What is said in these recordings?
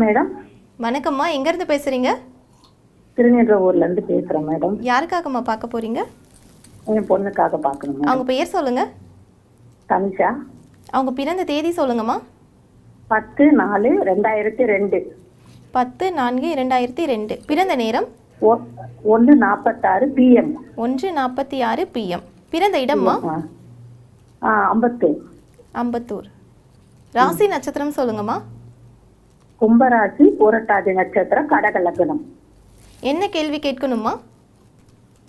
Madam. வணக்கம்மா எங்கேருந்து பேசுகிறீங்க ஊர்ல இருந்து பேசுறேன் மேடம். யாருக்காகம்மா பார்க்க போகிறீங்க என் பொண்ணுக்காக பார்க்கணும் அவங்க பெயர் சொல்லுங்கள் தனிஷா. அவங்க பிறந்த தேதி சொல்லுங்கம்மா. பத்து நாலு ரெண்டாயிரத்தி ரெண்டு. பத்து நான்கு இரண்டாயிரத்தி ரெண்டு. பிறந்த நேரம்? ஒ- ஒண்ணு நாற்பத்தாறு பிஎம் ஒன்று நாற்பத்தி ஆறு பிஎம் பிறந்த இடம்மா? ஐம்பத்தூர் அம்பத்தூர். ராசி நட்சத்திரம் சொல்லுங்கம்மா. கும்பராசி புரட்டாதி நட்சத்திரம் கடகலக்கணம் என்ன கேள்வி கேட்கணுமா?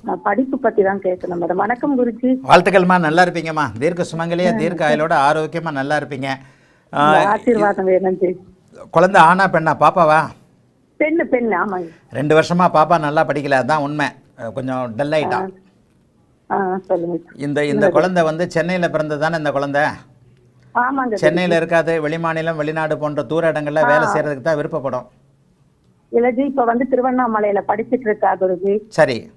நான் படிப்பு பத்தி தான் கேட்கணும் மேடம் வணக்கம் குருஜி. வாழ்த்துக்கள்மா நல்லா இருப்பீங்கம்மா. தீர்க்க சுமங்கலியா தீர்க்க ஆயுளோட ஆரோக்கியமா நல்லா இருப்பீங்க. ஆசீர்வாதம் வேணும் குழந்தை ஆனா பெண்ணா பாப்பாவா பெண்ணு பெண்ணு ஆமாங்க ரெண்டு வருஷமா பாப்பா நல்லா படிக்கல அதான் உண்மை. கொஞ்சம் டல் ஆயிட்டா. ஆ சொல்லுங்க. இந்த இந்த குழந்தை வந்து சென்னையில பிறந்தது தானே இந்த குழந்தை? சென்னையில இருக்காது வெளிமாநிலம் வெளிநாடு போன்ற தூர இடங்கள்ல வேலை செய்யறதுக்கு தான் விருப்பப்படும். இல்லஜி இப்ப வந்து திருவண்ணாமலையில படிச்சிட்டு இருக்கா குருஜி சரி.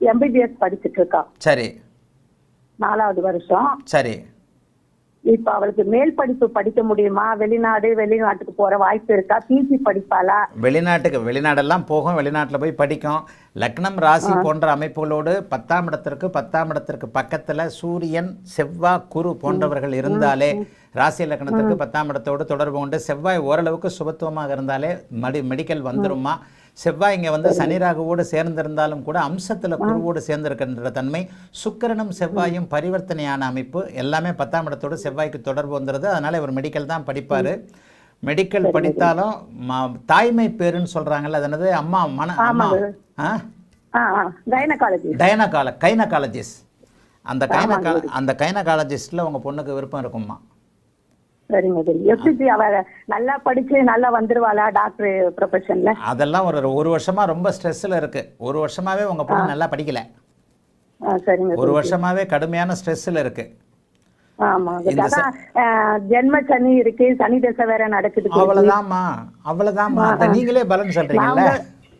எம்பிபிஎஸ் படிச்சிட்டு இருக்கா. சரி. நாலாவது வருஷம். சரி. இப்ப அவளுக்கு மேல் படிப்பு படிக்க முடியுமா? வெளிநாடு வெளிநாட்டுக்கு போற வாய்ப்பு இருக்கா? பிஜி படிப்பாளா? வெளிநாட்டுக்கு வெளிநாடெல்லாம் போகும். வெளிநாட்டில் போய் படிக்கும். லக்னம் ராசி போன்ற அமைப்புகளோடு பத்தாம் இடத்திற்கு பத்தாம் இடத்திற்கு பக்கத்தில் சூரியன் செவ்வாய் குரு போன்றவர்கள் இருந்தாலே ராசி லக்னத்திற்கு பத்தாம் இடத்தோடு தொடர்பு கொண்டு செவ்வாய் ஓரளவுக்கு சுபத்துவமாக இருந்தாலே மடி மெடிக்கல் வந்துருமா? செவ்வாய் இங்கே வந்து சனி ராகுவோடு சேர்ந்திருந்தாலும் கூட அம்சத்தில் குருவோடு சேர்ந்திருக்கின்ற தன்மை சுக்கிரனும் செவ்வாயும் பரிவர்த்தனையான அமைப்பு எல்லாமே பத்தாம் இடத்தோடு செவ்வாய்க்கு தொடர்பு வந்துடுது அதனால இவர் மெடிக்கல் தான் படிப்பார். மெடிக்கல் படித்தாலும் ம- தாய்மை பேருன்னு சொல்றாங்கல்ல அது என்னது? அம்மா மன அம்மா. ஆ? ஆ கைனகாலஜி டைனகால கைனகாலஜிஸ்ட் அந்த கைனகா அந்த கைனகாலஜிஸ்டில் உங்கள் பொண்ணுக்கு விருப்பம் இருக்கும்மா. சரிங்க சரி எப்படி அவ நல்லா படிச்சு நல்லா வந்துருவாளா டாக்டர் ப்ரொஃபஷன்ல அதெல்லாம் ஒரு ஒரு வருஷமா ரொம்ப ஸ்ட்ரெஸ்ஸில் இருக்கு. ஒரு வருஷமாவே உங்கள் பொண்ணு நல்லா படிக்கல. சரிங்க ஒரு வருஷமாவே கடுமையான ஸ்ட்ரெஸ்ஸில் இருக்கு. ஜென்ம சனி இருக்கு சனி தசை வேற நடக்குது அவ்வளோதாம்மா அந்த நீங்களே பலன் சொல்றீங்கல்ல?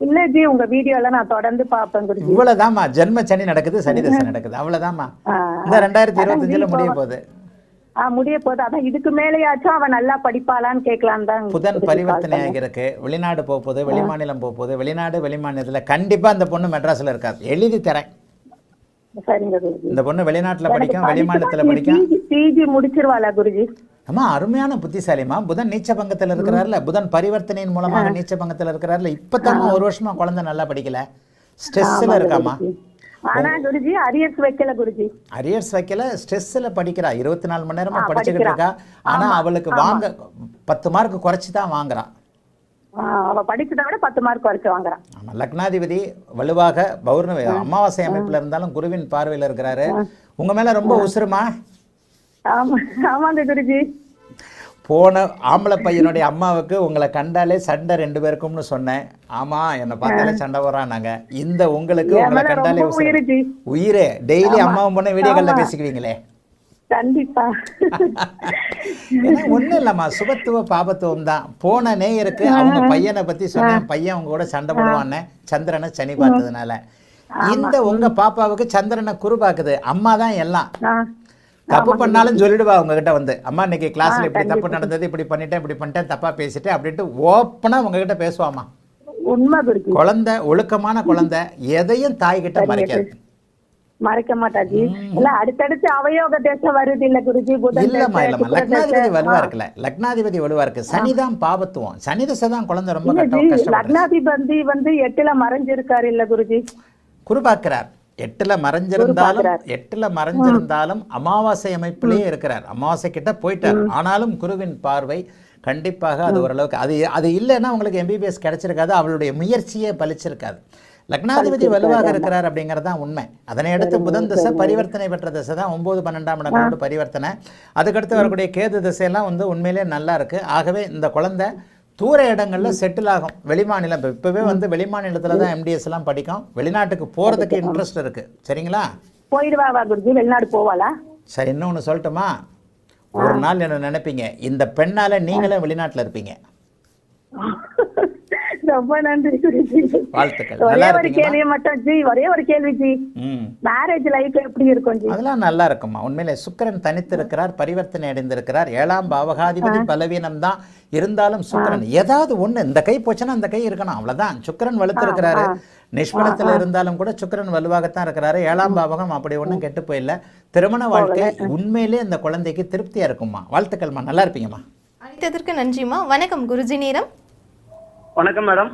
இல்ல ஜி உங்க வீடியோ எல்லாம் நான் தொடர்ந்து பாப்பேன் இவ்வளவுதாம்மா. ஜென்ம சனி நடக்குது சனி தசை நடக்குது. அவ்வளவுதாம்மா. இந்த ரெண்டாயிரத்தி இருபத்தஞ்சில் முடிய போகுது. முடிய போகுது. அதான் இதுக்கு மேலேயாச்சும் அவன் நல்லா படிப்பாளான்னு கேட்கலாம் தான் புதன் பரிவர்த்தனையாக இருக்கு வெளிநாடு போக போகுது வெளிமாநிலம் போக போகுது வெளிநாடு வெளிமாநிலத்தில் கண்டிப்பா அந்த பொண்ணு மெட்ராஸ்ல இருக்காது. எழுதி தரேன். இந்த பொண்ணு வெளிநாட்டுல படிக்கும் வெளிமாநிலத்துல படிக்கும். பிஜி முடிச்சிருவாளா குருஜி? அம்மா அருமையான புத்திசாலிமா புதன் நீச்ச பங்கத்துல இருக்கிறாருல புதன் பரிவர்த்தனையின் மூலமாக நீச்ச பங்கத்துல இருக்கிறாருல. இப்பதாம்மா ஒரு வருஷமா குழந்தை நல்லா படிக்கல. ஸ்ட்ரெஸ்ல இருக்காமா ஆனா குருஜி அரியர்ஸ் வைக்கல குருஜி. அரியர்ஸ் வைக்கல ஸ்ட்ரெஸ்ல படிக்கிறா. இருபத்தி நாலு மணி நேரமா படிச்சுக்கிட்டு இருக்கா. ஆனா அவளுக்கு வாங்க பத்து மார்க் குறைச்சி தான் வாங்குறா. ஆ, அவ படிச்சதை விட பத்து மார்க் குறைச்சு வாங்குறான் ஆமா லக்னாதிபதி வலுவாக பௌர்ணமி அமாவாசை அமைப்புல இருந்தாலும் குருவின் பார்வையில இருக்கிறாரு. உங்க மேல ரொம்ப உசுருமா? ஆமா ஆமாங்க குருஜி. போன ஆம்பளை பையனுடைய அம்மாவுக்கு உங்களை கண்டாலே சண்டை ரெண்டு பேருக்கும்னு சொன்னேன். ஆமா என்னை பார்த்தாலே சண்டை வரானாங்க இந்த உங்களுக்கு உங்களை கண்டாலே. உயிரே டெய்லி அம்மாவும் பொண்ணு வீடியோ காலில் பேசிக்குவீங்களே. கண்டிப்பா. ஒண்ணும் இல்லம்மா. சுபத்துவ பாபத்துவம் தான். போன நேயருக்கு அவங்க பையனை பத்தி சொன்னேன். பையன் உங்க கூட சண்டை போடுவான்னு. சந்திரனை சனி பார்த்ததுனால. இந்த உங்க பாப்பாவுக்கு சந்திரனை குரு பாக்குது அம்மா தான் எல்லாம். தப்பு பண்ணாலும் சொல்லிடுவா உங்ககிட்ட வந்து. அம்மா இன்னைக்கு கிளாஸ்ல இப்படி தப்பு நடந்தது இப்படி பண்ணிட்டேன் இப்படி பண்ணிட்டேன் தப்பா பேசிட்டேன் அப்படின்ட்டு ஓப்பனா உங்ககிட்ட பேசுவாமா குழந்தை ஒழுக்கமான குழந்தை எதையும் தாய்கிட்ட மறைக்காது. மறைக்க மாட்டாஜி இல்ல அடுத்தடுத்து அவயோக தேசம் வருது இல்ல குருஜி? இல்லம்மா இல்லம்மா. லக்னாதிபதி. வலுவா இருக்குல்ல. லக்னாதிபதி வலுவா இருக்கு. சனிதான் பாபத்துவம் சனி தான் குழந்தை ரொம்ப லக்னாதிபதி வந்து எட்டுல மறைஞ்சிருக்காரு இல்ல குருஜி? குருபாக்குறார் எட்டுல மறைஞ்சிருந்தாலும் எட்டுல மறைஞ்சிருந்தாலும் அமாவாசை அமைப்பிலேயே இருக்கிறார். அமாவாசை கிட்ட போயிட்டார். ஆனாலும் குருவின் பார்வை கண்டிப்பாக அது ஓரளவுக்கு அது அது இல்லைன்னா உங்களுக்கு எம்பிபிஎஸ் கிடைச்சிருக்காது அவளுடைய முயற்சியே பலிச்சிருக்காது. லக்னாதிபதி வலுவாக இருக்கிறார் அப்படிங்கிறது தான் உண்மை. அதனை அடுத்து புதன் தசை பரிவர்த்தனை பெற்ற தசை தான் ஒன்பது பன்னெண்டாம் இடங்களோட பரிவர்த்தனை. அதுக்கடுத்து வரக்கூடிய கேது திசையெல்லாம் வந்து உண்மையிலே நல்லா இருக்கு. ஆகவே இந்த குழந்தை தூர இடங்கள்ல செட்டில் ஆகும். வெளிமாநிலம் இப்போ இப்போவே வந்து வெளிமாநிலத்தில் தான் எம்டிஎஸ் எல்லாம் படிக்கும். வெளிநாட்டுக்கு போகிறதுக்கு இன்ட்ரெஸ்ட் இருக்கு. சரிங்களா? போயிடுவாவா குருஜி. வெளிநாடு போவாளா? சரி இன்னொன்று சொல்லட்டுமா? ஒரு நாள் என்ன நினைப்பீங்க? இந்த பெண்ணால நீங்களே வெளிநாட்டில் இருப்பீங்க. ரொம்ப நன்றி. ஒரே நல்லா ஒரு கேள்வி மட்டும் ஜி ஒரே ஒரு கேள்வி ஜி. மேரேஜ் லைஃப் எப்படி இருக்கும் ஜி? அதெல்லாம் நல்லா இருக்கும்மா. உண்மையிலே சுக்கிரன் தனித்திருக்கிறார் பரிவர்த்தனை அடைந்திருக்கிறார். ஏழாம் பாவகாதிபதி பலவீனம் தான். இருந்தாலும் சுக்கிரன் ஏதாவது ஒண்ணு இந்த கை போச்சுன்னா அந்த கை இருக்கணும். அவ்வளவுதான். சுக்கிரன் வலுத்திருக்கிறாரு. நிஷ்பலத்துல இருந்தாலும் கூட சுக்கிரன் வலுவாகத்தான் இருக்கிறாரு. ஏழாம் பாவகம் அப்படி ஒண்ணும் கெட்டு போயில்ல. திருமண வாழ்க்கை உண்மையிலே அந்த குழந்தைக்கு திருப்தியா இருக்கும்மா. வாழ்த்துக்கள்மா. நல்லா இருப்பீங்கம்மா. அழைத்ததற்கு நன்றிம்மா. வணக்கம் குருஜி நேரம். வணக்கம் மேடம்.